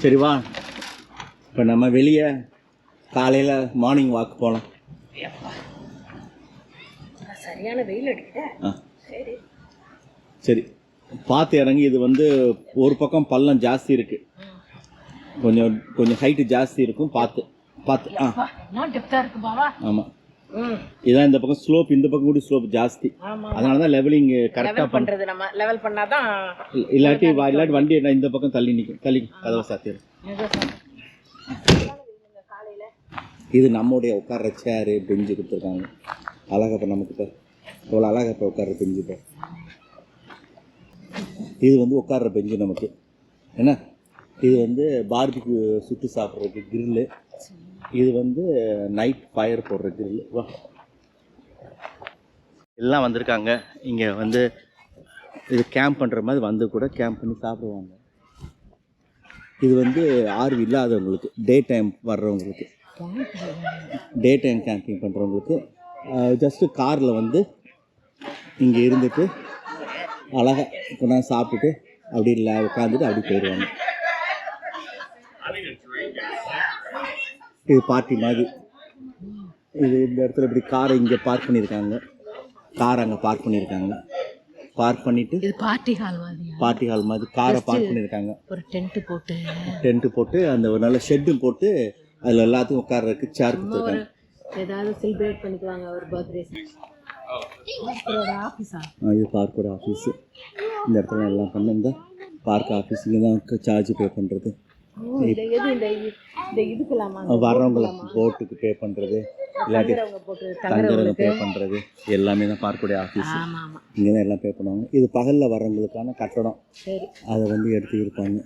சரி வா. இப்போ நம்ம வெளியே காலையில் மார்னிங் வாக் போகலாம் சரியான வெயில் அடிக்குதே சரி. சரி. பார்த்து இறங்கி இது வந்து ஒரு பக்கம் பள்ளம் ஜாஸ்தி இருக்கு. கொஞ்சம் கொஞ்சம் ஹைட்டு ஜாஸ்தி இருக்கும். பார்த்து பார்த்து ஆ. ஆமாம் இதான் இந்த பக்கம் ஸ்லோப் இந்த பக்கம் கூட ஸ்லோப் ஜாஸ்தி. அதனால தான் லெவலிங் கரெக்டாக பண்றது நம்ம. லெவல் பண்ணாதான் இல்லாட்டி இல்லாட்டி வண்டி இந்த பக்கம் தள்ளி நிற்கும் தள்ளி கதவை சாத்திடும் இது நம்முடைய உட்கார்ற சேரு பெஞ்சு கொடுத்துருக்காங்க. அழகா இப்போ நமக்கு இப்போ எவ்வளோ அழகா இப்போ உட்கார்ற பெஞ்சு இப்போ இது வந்து உட்கார்ற பெஞ்சு நமக்கு. என்ன? இது வந்து பார்பிக்கு சுட்டு சாப்பிட்றதுக்கு கிரில்லு இது வந்து நைட் ஃபயர் போடுறது வா. எல்லாம் வந்திருக்காங்க. இங்கே வந்து இது கேம்ப் பண்ணுற மாதிரி வந்து கூட கேம்ப் பண்ணி சாப்பிடுவாங்க. இது வந்து ஆர்வி இல்லாதவங்களுக்கு டே டைம் வர்றவங்களுக்கு. டே டைம் கேம்பிங் பண்ணுறவங்களுக்கு ஜஸ்ட்டு காரில் வந்து இங்கே இருந்துட்டு அழகாக கொண்டாந்து சாப்பிட்டுட்டு அப்படி இல்லை உட்காந்துட்டு அப்படி போயிடுவாங்க. இது பார்ட்டி மாதிரி. இது இந்த இடத்துல இப்படி காரை இங்கே பார்க் பண்ணியிருக்காங்க. கார் அங்கே பார்க் பண்ணியிருக்காங்க. பார்க் பண்ணிவிட்டு இது பார்ட்டி ஹால் மாதிரியா? பார்ட்டி ஹால் மாதிரி காரை பார்க் பண்ணியிருக்காங்க. ஒரு டென்ட் போட்டு. டென்ட்டு போட்டு அந்த ஒரு நல்ல ஷெட்டும் போட்டு அதில் எல்லாத்துக்கும் உட்கார்றதுக்கு சேர் கொடுத்துருக்காங்க. ஏதாவது செலிப்ரேட் பண்ணிக்குவாங்க ஒரு பர்த்டே ஆஃபீஸா இது பார்க்கோட ஆஃபீஸு இந்த இடத்துல எல்லாம் பண்ண இந்த பார்க் ஆஃபீஸ் இங்கே தான் சார்ஜ் பே பண்ணுறது வர்றவங்களுக்கு போட்டுக்கு பே பண்ணுறது இல்லாட்டி தங்குறவங்க பே பண்ணுறது எல்லாமே தான் பார்க்கோடைய ஆஃபீஸ் இங்கே தான் எல்லாம் பே பண்ணுவாங்க. இது பகலில் வர்றவங்களுக்கான கட்டடம். அதை வந்து எடுத்து இருப்பாங்க